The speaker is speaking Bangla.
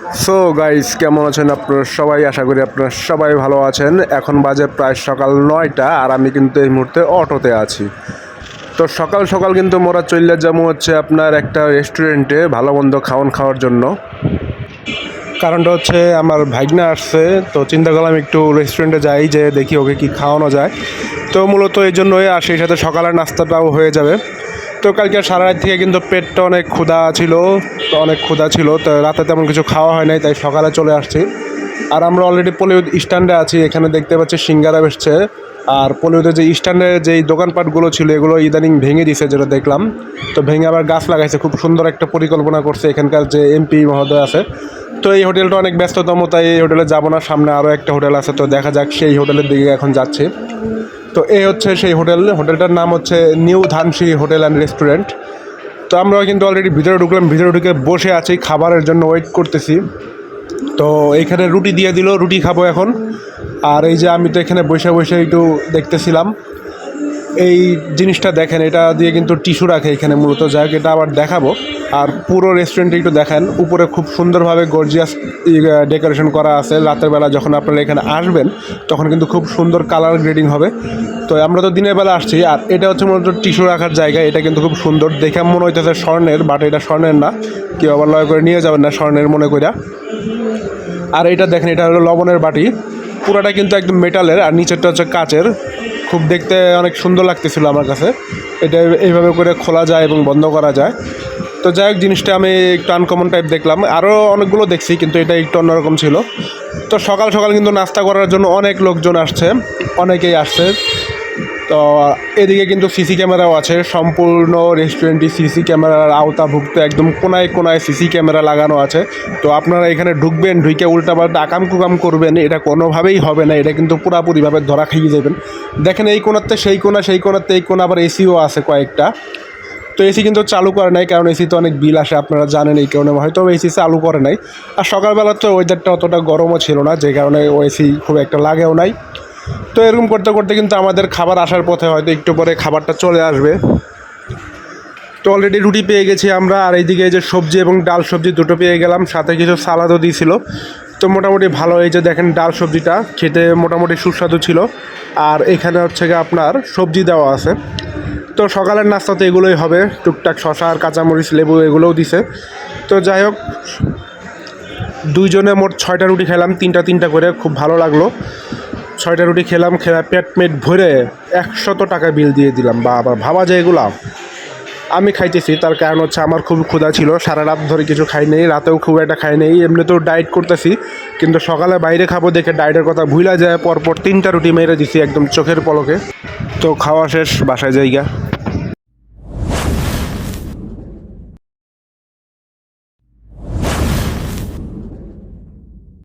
সো গাইস কেমন আছেন আপনারা সবাই? আশা করি আপনারা সবাই ভালো আছেন। এখন বাজে প্রায় সকাল নয়টা, আর আমি কিন্তু এই মুহূর্তে অটোতে আছি। তো সকাল সকাল কিন্তু মোরা চল্লা যাব হচ্ছে আপনার একটা রেস্টুরেন্টে ভালো মন্দ খাওয়ান খাওয়ার জন্য। কারণটা হচ্ছে আমার ভাগনা আসছে, তো চিন্তা করলাম একটু রেস্টুরেন্টে যাই যে দেখি ওকে কি খাওয়ানো যায়। তো মূলত এই জন্যই আর সেই সাথে সকালের নাস্তাটাও হয়ে যাবে। তো কালকে সারা রাত থেকে কিন্তু পেটটা অনেক ক্ষুধা ছিল, তো অনেক ক্ষুধা ছিল, তো রাতে তেমন কিছু খাওয়া হয় নাই, তাই সকালে চলে আসছি। আর আমরা অলরেডি পলিউড স্ট্যান্ডে আছি, এখানে দেখতে পাচ্ছি সিঙ্গারা বেসছে আর পলিউডে যে স্ট্যান্ডে যেই দোকানপাটগুলো ছিল, এগুলো ইদানিং ভেঙে দিছে যেটা দেখলাম। তো ভেঙে আবার গাছ লাগাইছে, খুব সুন্দর একটা পরিকল্পনা করছে এখানকার যে এমপি মহোদয় আছে। তো এই হোটেলটা অনেক ব্যস্ততম, তাই এই হোটেলে যাব না, সামনে আরও একটা হোটেল আছে, তো দেখা যাক সেই হোটেলের দিকে এখন যাচ্ছি। তো এই হচ্ছে সেই হোটেল। হোটেলটার নাম হচ্ছে new Dhansi hotel and restaurant. তো আমরা কিন্তু অলরেডি ভিতরে ঢুকলাম, ভিতরে ঢুকে বসে আছি, খাবারের জন্য ওয়েট করতেছি। তো এইখানে রুটি দিয়ে দিল, রুটি খাব এখন। আর এই যে আমি তো এখানে বসে বসে একটু দেখতেছিলাম। এই জিনিসটা দেখেন, এটা দিয়ে কিন্তু টিস্যু রাখে এখানে মূলত। যাই হোক, এটা আবার দেখাবো। আর পুরো রেস্টুরেন্টে একটু দেখেন, উপরে খুব সুন্দরভাবে গর্জিয়াস ডেকোরেশন করা আছে। রাতের বেলা যখন আপনারা এখানে আসবেন, তখন কিন্তু খুব সুন্দর কালার গ্রেডিং হবে। তো আমরা তো দিনের বেলা আসছি, আর এটা হচ্ছে মূলত টিস্যু রাখার জায়গা। এটা কিন্তু খুব সুন্দর। দেখে মনে হইতেছে স্বর্ণের বাট এটা স্বর্ণের না। কেউ আবার লয় করে নিয়ে যাবেন না স্বর্ণের, মনে কইরা। আর এটা দেখেন, এটা হলো লবণের বাটি। পুরাটা কিন্তু একদম মেটালের আর নিচেরটা হচ্ছে কাচের। খুব দেখতে অনেক সুন্দর লাগতেছিল আমার কাছে। এটা এইভাবে করে খোলা যায় এবং বন্ধ করা যায়। তো যাই হোক, জিনিসটা আমি একটু আনকমন টাইপ দেখলাম। আরও অনেকগুলো দেখছি, কিন্তু এটা একটু অন্যরকম ছিল। তো সকাল সকাল কিন্তু নাস্তা করার জন্য অনেক লোকজন আসছে, অনেকেই আসছে। তো এদিকে কিন্তু সিসি ক্যামেরাও আছে। সম্পূর্ণ রেস্টুরেন্টটি সিসি ক্যামেরার আওতাভুক্ত, একদম কোনায় কোনায় সিসি ক্যামেরা লাগানো আছে। তো আপনারা এখানে ঢুকবেন, ঢুকে উল্টাপাল্টা আকাম কুকাম করবেন, এটা কোনোভাবেই হবে না, এটা কিন্তু পুরাপুরিভাবে ধরা খাইয়ে যাবেন। দেখেন এই কোনাতে সেই কোনা, সেই কোনাতে এই কোনা, আবার এসিও আছে কয়েকটা। তো এসি কিন্তু চালু করে নাই, কারণ এসি তো অনেক বিল আসে, আপনারা জানেন এই কারণে, হয়তো এসি চালু করে নাই। আর সকালবেলা তো ওয়েদারটা অতটা গরমও ছিল না, যে কারণে ও এসি খুব একটা লাগেও নাই। তো এরকম করতে করতে কিন্তু আমাদের খাবার আসার পথে হয়তো একটু পরে খাবারটা চলে আসবে। তো অলরেডি রুটি পেয়ে গেছি আমরা, আর এইদিকে এই যে সবজি এবং ডাল সবজি দুটো পেয়ে গেলাম, সাথে কিছু সালাদও দিয়েছিল। তো মোটামুটি ভালো এই যে দেখেন ডাল সবজিটা, খেতে মোটামুটি সুস্বাদু ছিল। আর এখানে হচ্ছে গিয়ে আপনার সবজি দেওয়া আছে। তো সকালের নাস্তাতে এগুলোই হবে, টুকটাক শশা আর কাঁচামরিচ, লেবু এগুলোও দিছে। তো যাই হোক, দুইজনে মোট ছয়টা রুটি খেলাম, তিনটা তিনটা করে, খুব ভালো লাগল। ছয়টা রুটি খেলাম খেলা পেট মেট ভরে একশত টাকা বিল দিয়ে দিলাম। বা আবার ভাবা যায় এগুলা? আমি খাইতেছি, তার কারণ হচ্ছে আমার খুব ক্ষুধা ছিল, সারা রাত ধরে কিছু খাই নেই, রাতেও খুব একটা খাই নেই, এমনিতেও ডায়েট করতেছি, কিন্তু সকালে বাইরে খাব দেখে ডায়েটের কথা ভুলা যায়, পরপর তিনটা রুটি মেরে দিছি একদম চোখের পলকে। তো খাওয়া শেষ, বাসায় জায়গা